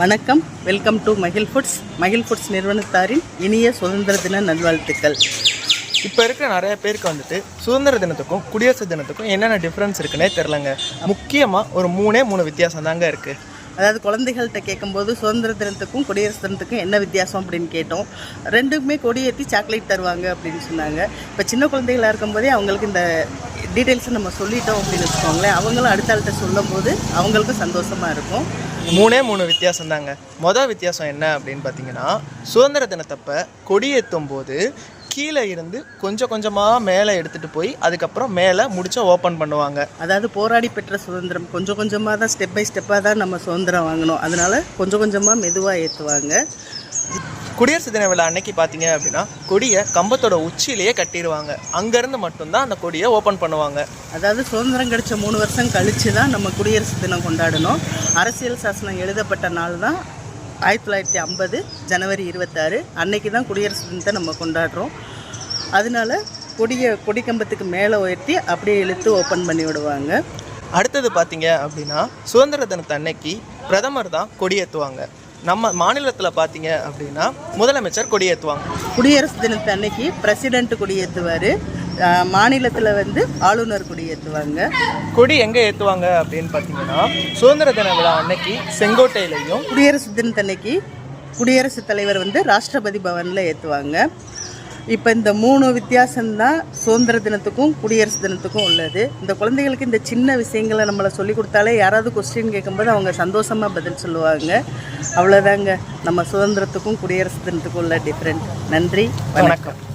வணக்கம். Welcome to மகிழ் foods மகிழ் ஃபுட்ஸ் நிறுவனத்தாரின் இனிய சுதந்திர தின நல்வாழ்த்துக்கள். இப்போ இருக்கிற நிறைய பேருக்கு வந்துட்டு சுதந்திர தினத்துக்கும் குடியரசு தினத்துக்கும் என்னென்ன டிஃப்ரென்ஸ் இருக்குன்னே தெரிலங்க முக்கியமாக ஒரு மூணே மூணு வித்தியாசம் தாங்க இருக்குது அதாவது குழந்தைகள்கிட்ட கேட்கும்போது சுதந்திர தினத்துக்கும் குடியரசு தினத்துக்கும் என்ன வித்தியாசம் அப்படின்னு கேட்டோம். ரெண்டுக்குமே கொடியேற்றி சாக்லேட் தருவாங்க அப்படின்னு சொன்னாங்க. இப்போ சின்ன குழந்தைகளாக இருக்கும்போதே அவங்களுக்கு இந்த டீட்டெயில்ஸை நம்ம சொல்லிட்டோம் அப்படின்னு வச்சுக்கோங்களேன். அவங்களும் அடுத்த ஆள்கிட்ட சொல்லும்போது அவங்களுக்கும் சந்தோஷமாக இருக்கும். மூணே மூணு வித்தியாசம் தாங்க மொதல் வித்தியாசம் என்ன அப்படின்னு பார்த்தீங்கன்னா சுதந்திர தினத்தப்ப கொடியேற்றும் போது கீழே இருந்து கொஞ்சம் கொஞ்சமாக மேலே எடுத்துகிட்டு போய் அதுக்கப்புறம் மேலே முடிச்சா ஓப்பன் பண்ணுவாங்க. அதாவது போராடி பெற்ற சுதந்திரம். கொஞ்சம் கொஞ்சமாக தான் ஸ்டெப் பை ஸ்டெப்பாக தான் நம்ம சுதந்திரம் வாங்கணும். அதனால கொஞ்சம் கொஞ்சமாக மெதுவாக ஏற்றுவாங்க குடியரசு தின விழா அன்னைக்கு பார்த்தீங்க அப்படின்னா கொடியை கம்பத்தோட உச்சியிலேயே கட்டிடுவாங்க. அங்கேருந்து மட்டும்தான் அந்த கொடியை ஓப்பன் பண்ணுவாங்க. அதாவது சுதந்திரம் கிடைச்ச மூணு வருஷம் கழித்து தான் நம்ம குடியரசு தினம் கொண்டாடணும். அரசியல் சாசனம் எழுதப்பட்ட நாள் தான் ஆயிரத்தி தொள்ளாயிரத்தி ஐம்பது ஜனவரி இருபத்தாறு. அன்னைக்கு தான் குடியரசு தினத்தை நம்ம கொண்டாடுறோம். அதனால கொடியை கொடி கம்பத்துக்கு மேலே உயர்த்தி அப்படியே இழுத்து ஓப்பன் பண்ணி விடுவாங்க. அடுத்தது பார்த்தீங்க அப்படின்னா சுதந்திர தினத்து அன்னைக்கு பிரதமர் தான் கொடியேற்றுவாங்க நம்ம மாநிலத்தில் பார்த்தீங்க அப்படின்னா முதலமைச்சர் கொடியேற்றுவாங்க குடியரசு தினத்து அன்னைக்கு பிரசிடென்ட் கொடியேற்றுவார் மாநிலத்தில் வந்து ஆளுநர் கொடியேற்றுவாங்க கொடி எங்கே ஏற்றுவாங்க அப்படின்னு பார்த்தீங்கன்னா சுதந்திர தின விழா அன்னைக்கு செங்கோட்டையிலையும் குடியரசு தினத்தன்னைக்கு குடியரசுத் தலைவர் வந்து ராஷ்டிரபதி பவனில் ஏற்றுவாங்க இப்போ இந்த மூணு வித்தியாசம்தான் சுதந்திர தினத்துக்கும் குடியரசு தினத்துக்கும் உள்ளது. இந்த குழந்தைகளுக்கு இந்த சின்ன விஷயங்களை நம்மளை சொல்லி கொடுத்தாலே யாராவது கொஸ்டின் கேட்கும்போது அவங்க சந்தோஷமாக பதில் சொல்லுவாங்க. அவ்வளோதாங்க நம்ம சுதந்திரத்துக்கும் குடியரசு தினத்துக்கும் உள்ள டிஃப்ரெண்ட் நன்றி. வணக்கம். வணக்கம்.